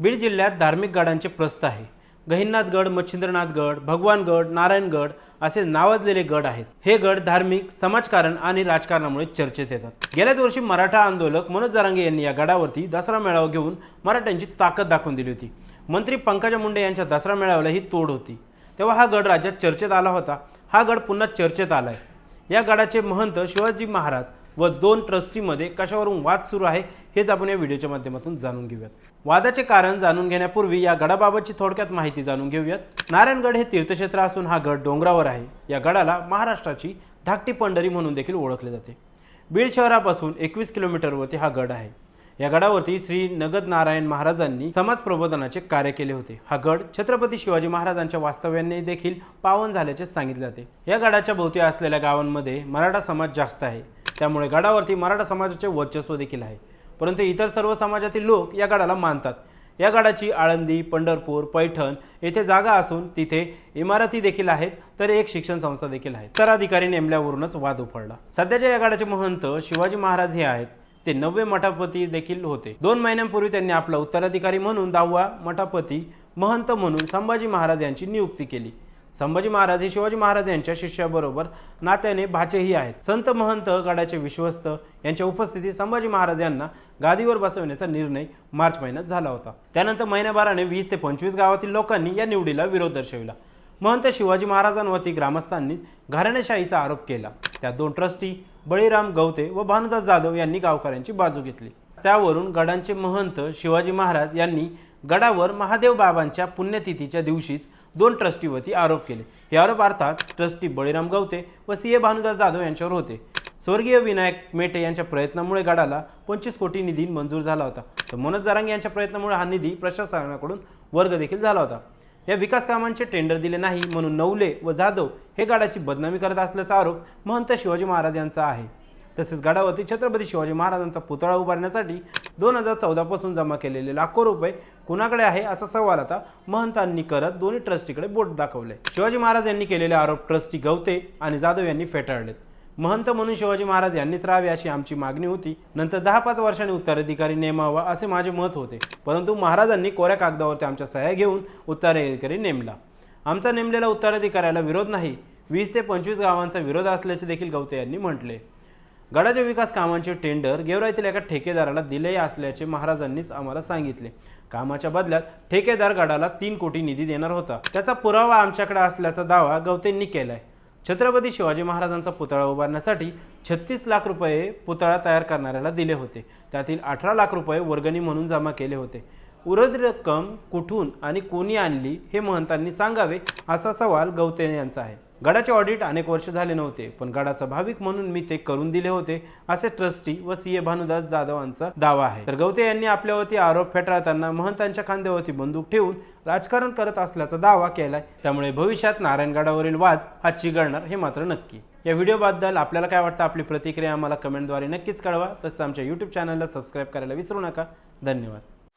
बीड जिल्ह्यात धार्मिक गडांचे प्रस्थ आहे. गहिनीनाथगड मच्छिंद्रनाथगड भगवानगड नारायणगड असे नावाजलेले गड आहेत. हे गड धार्मिक समाजकारण आणि राजकारणामुळे चर्चेत येतात. गेल्याच वर्षी मराठा आंदोलक मनोज जरांगे यांनी या गडावरती दसरा मेळावा घेऊन मराठ्यांची ताकद दाखवून दिली होती. मंत्री पंकजा मुंडे यांच्या दसरा मेळाव्याला ही तोड होती. तेव्हा हा गड राज्यात चर्चेत आला होता. हा गड पुन्हा चर्चेत आलाय. या गडाचे महंत शिवाजी महाराज व दोन ट्रस्टीमध्ये कशावरून वाद सुरू आहे हेच आपण या व्हिडिओच्या माध्यमातून जाणून घेऊयात. वादाचे कारण जाणून घेण्यापूर्वी या गडाबाबतची थोडक्यात माहिती जाणून घेऊयात. नारायणगड हे तीर्थक्षेत्र असून हा गड डोंगरावर आहे. या गडाला महाराष्ट्राची धाकटी पंढरी म्हणून देखील ओळखले जाते. बीड शहरापासून एकवीस किलोमीटरवरती हा गड आहे. या गडावरती श्री नगद नारायण महाराजांनी समाज प्रबोधनाचे कार्य केले होते. हा गड छत्रपती शिवाजी महाराजांच्या वास्तव्याने देखील पावन झाल्याचे सांगितले जाते. या गडाच्या भोवती असलेल्या गावांमध्ये मराठा समाज जास्त आहे. त्यामुळे गडावरती मराठा समाजाचे वर्चस्व देखील आहे. परंतु इतर सर्व समाजातील लोक या गडाला मानतात. या गडाची आळंदी पंढरपूर पैठण येथे जागा असून तिथे इमारती देखील आहेत तर एक शिक्षण संस्था देखील आहे. तर अधिकारी नेमल्यावरूनच वाद उफडला सध्याच्या या गडाचे महंत शिवाजी महाराज हे आहेत. ते नववे मठापती देखील होते. दोन महिन्यांपूर्वी त्यांनी आपला उत्तराधिकारी म्हणून दहावा मठापती महंत म्हणून संभाजी महाराज यांची नियुक्ती केली. संभाजी महाराज हे शिवाजी महाराज यांच्या शिष्याबरोबर नात्याने भाचेही आहेत. संत महंत गडाचे विश्वस्त यांच्या उपस्थितीत संभाजी महाराज यांना गादीवर बसवण्याचा निर्णय मार्च महिन्यात झाला होता. त्यानंतर महिन्याभराने वीस ते पंचवीस गावातील लोकांनी या निवडीला विरोध दर्शविला. महंत शिवाजी महाराजांवरती ग्रामस्थांनी घराणेशाहीचा आरोप केला. त्या दोन ट्रस्टी बळीराम गवते व भानुदास जाधव यांनी गावकऱ्यांची बाजू घेतली. त्यावरून गडांचे महंत शिवाजी महाराज यांनी गडावर महादेव बाबांच्या पुण्यतिथीच्या दिवशीच दोन ट्रस्टीवरती आरोप केले. हे आरोप अर्थात ट्रस्टी बळीराम गवते व सी ए भानुदास जाधव यांच्यावर होते. स्वर्गीय विनायक मेटे यांच्या प्रयत्नामुळे गडाला पंचवीस कोटी निधी मंजूर झाला होता. तर मनोज जारांगे यांच्या प्रयत्नामुळे हा निधी प्रशासनाकडून वर्ग देखील झाला होता. या विकास कामांचे टेंडर दिले नाही म्हणून नवले व जाधव हे गडाची बदनामी करत असल्याचा आरोप महंत शिवाजी महाराज यांचा आहे. तसेच गडावरती छत्रपती शिवाजी महाराजांचा पुतळा उभारण्यासाठी दोन हजार चौदापासून जमा केलेले लाखो रुपये कुणाकडे आहे असा सवाल आता महंतांनी करत दोन्ही ट्रस्टीकडे बोट दाखवले. शिवाजी महाराज यांनी केलेले आरोप ट्रस्टी गवते आणि जाधव यांनी फेटाळलेत. महंत म्हणून शिवाजी महाराज यांनीच राहावे अशी आमची मागणी होती. नंतर दहा पाच वर्षांनी उत्तराधिकारी नेमावा असे माझे मत होते. परंतु महाराजांनी कोऱ्या कागदावरती आमच्या सह्या घेऊन उत्तराधिकारी नेमला. आमचा नेमलेला उत्तराधिकाऱ्याला विरोध नाही. वीस ते पंचवीस गावांचा विरोध असल्याचे देखील गवते यांनी म्हटले. गडाच्या विकास कामांचे टेंडर गेवराईतील एका ठेकेदाराला दिले असल्याचे महाराजांनीच आम्हाला सांगितले. कामाच्या बदल्यात ठेकेदार गडाला तीन कोटी निधी देणार होता. त्याचा पुरावा आमच्याकडे असल्याचा दावा गवतेंनी केलाय. छत्रपती शिवाजी महाराजांचा पुतळा उभारण्यासाठी छत्तीस लाख रुपये पुतळा तयार करणाऱ्याला दिले होते. त्यातील अठरा लाख रुपये वर्गणी म्हणून जमा केले होते. उरद रक्कम कुठून आणि कोणी आणली हे महंतांनी सांगावे असा सवाल गवते यांचा आहे. गडाचे ऑडिट अनेक वर्ष झाले नव्हते पण गडाचा भाविक म्हणून मी ते करून दिले होते असे ट्रस्टी व सी ए भानुदास जाधवांचा दावा आहे. तर गवते यांनी आपल्यावरती आरोप फेटाळताना महंतांच्या खांद्यावरती बंदूक ठेवून राजकारण करत असल्याचा दावा केलाय. त्यामुळे भविष्यात नारायणगडावरील वाद हा चिघळणार हे मात्र नक्की. या व्हिडिओबद्दल आपल्याला काय वाटतं? आपली प्रतिक्रिया आम्हाला कमेंटद्वारे नक्कीच कळवा. तसंच आमच्या यूट्यूब चॅनलला सबस्क्राईब करायला विसरू नका. धन्यवाद.